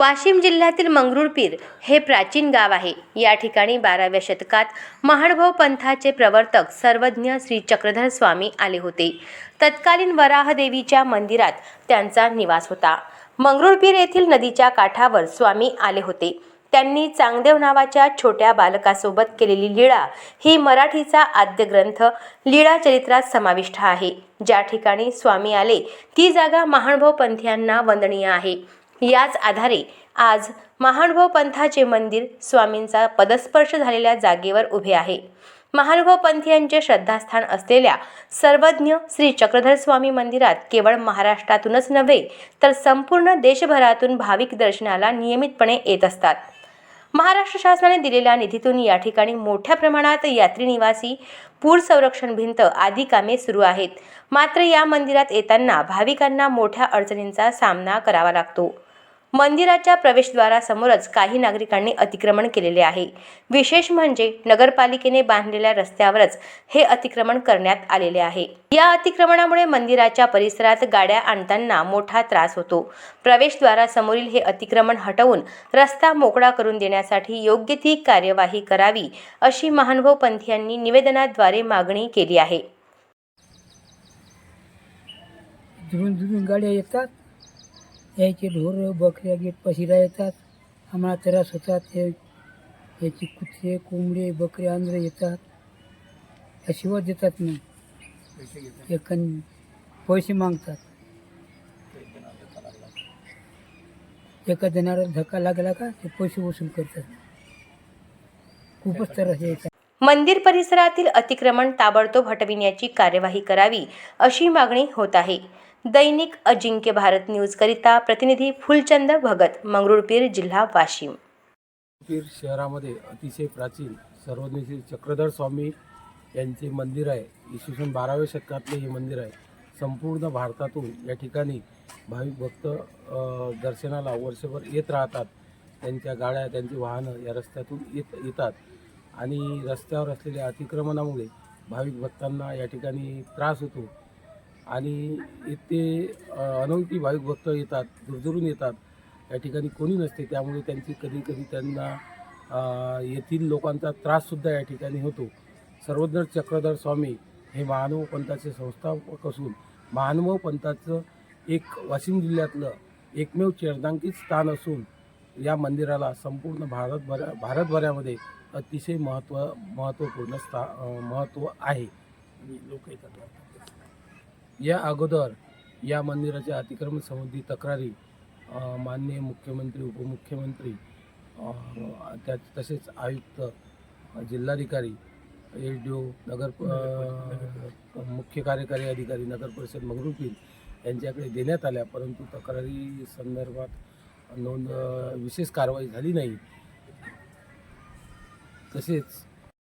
वाशिम जिल्ह्यातील मंगरुळपीर हे प्राचीन गाव आहे. या ठिकाणी बाराव्या शतकात महाडभाऊ पंथाचे प्रवर्तक सर्वज्ञ श्री चक्रधर स्वामी आले होते. तत्कालीन वराहदेवीच्या मंदिरात त्यांचा निवास होता. मंगरुळपीर येथील नदीच्या काठावर स्वामी आले होते. त्यांनी चांगदेव नावाच्या छोट्या बालकासोबत केलेली लीळा ही मराठीचा आद्य ग्रंथ लीळा चरित्रात समाविष्ट आहे. ज्या ठिकाणी स्वामी आले ती जागा महानुभव पंथीयांना वंदनीय आहे. याच आधारे आज महानुभाव पंथाचे मंदिर स्वामींचा पदस्पर्श झालेल्या जागेवर उभे आहे. महानुभाव पंथीयांचे श्रद्धास्थान असलेल्या सर्वज्ञ श्री चक्रधर स्वामी मंदिरात केवळ महाराष्ट्रातूनच नव्हे तर संपूर्ण देशभरातून भाविक दर्शनाला नियमितपणे येत असतात. महाराष्ट्र शासनाने दिलेल्या निधीतून या ठिकाणी मोठ्या प्रमाणात यात्री निवासी पूर संरक्षण भिंत आदी कामे सुरू आहेत. मात्र या मंदिरात येताना भाविकांना मोठ्या अडचणींचा सामना करावा लागतो. मंदिराच्या प्रवेशद्वारासमोरच काही नागरिकांनी अतिक्रमण केलेले आहे. विशेष म्हणजे नगरपालिकेने बांधलेल्या रस्त्यावरच हे अतिक्रमण करण्यात आलेले आहे. या अतिक्रमणामुळे मंदिराच्या परिसरात गाड्या आणताना मोठा त्रास होतो. प्रवेशद्वारासमोरील हे अतिक्रमण हटवून रस्ता मोकळा करून देण्यासाठी योग्य ती कार्यवाही करावी अशी महानुभव पंथीयांनी निवेदनाद्वारे मागणी केली आहे. दुरून दुरून गाड्या येतात. यायचे ढोरं बकऱ्या गेट पशिरा येतात. आम्हाला त्रास होतात. हे याची कुत्रे कोंबडे बकरे आंध्र येतात. त्याशिवाय देतात नाही एकन पैसे मागतात. एका जणाला धक्का लागला का ते पैसे वसूल करतात. खूपच त्रास यायचा मंदिर परिसरातील अतिक्रमण ताबडतोब हटविण्याची कार्यवाही करावी अशी मागणी होत आहे. दैनिक अजिंक्य भारत न्यूजकरिता प्रतिनिधी फुलचंद भगत मंगरुळपीर जिल्हा वाशिम. पीर शहरामध्ये अतिशय प्राचीन सर्वज्ञ चक्रधर स्वामी यांचे मंदिर आहे. इसवी सन बाराव्या शतकातले हे मंदिर आहे. संपूर्ण भारतातून या ठिकाणी भाविक भक्त दर्शनाला वर्षभर येत राहतात. त्यांच्या गाड्या त्यांची वाहनं या रस्त्यातून येत येतात. आणि रस्त्यावर असलेल्या अतिक्रमणामुळे भाविक भक्तांना या ठिकाणी त्रास होतो. आणि इथे अनोळखी भाविक भक्त येतात दुरदुरून येतात. या ठिकाणी कोणी नसते त्यामुळे त्यांची कधी कधी त्यांना येथील लोकांचा त्राससुद्धा या ठिकाणी होतो. सर्वज्ञ चक्रधर स्वामी हे महानुभाव पंथाचे संस्थापक असून महानुभाव पंथाचं एक वाशिम जिल्ह्यातलं एकमेव चिरदांकित स्थान असून या मंदिराला संपूर्ण भारतभर भारतभरामध्ये अतिशय महत्त्व महत्त्वपूर्ण स्था महत्त्व आहे. लोक येतात. या अगोदर या मंदिराच्या अतिक्रमण संबंधी तक्रारी माननीय मुख्यमंत्री उपमुख्यमंत्री त्या तसेच आयुक्त जिल्हाधिकारी एस डी ओ नगर मुख्य कार्यकारी अधिकारी नगर परिषद मंगरुपील यांच्याकडे देण्यात आल्या. परंतु तक्रारी संदर्भात नोंद विशेष कारवाई झाली नाही. तसेच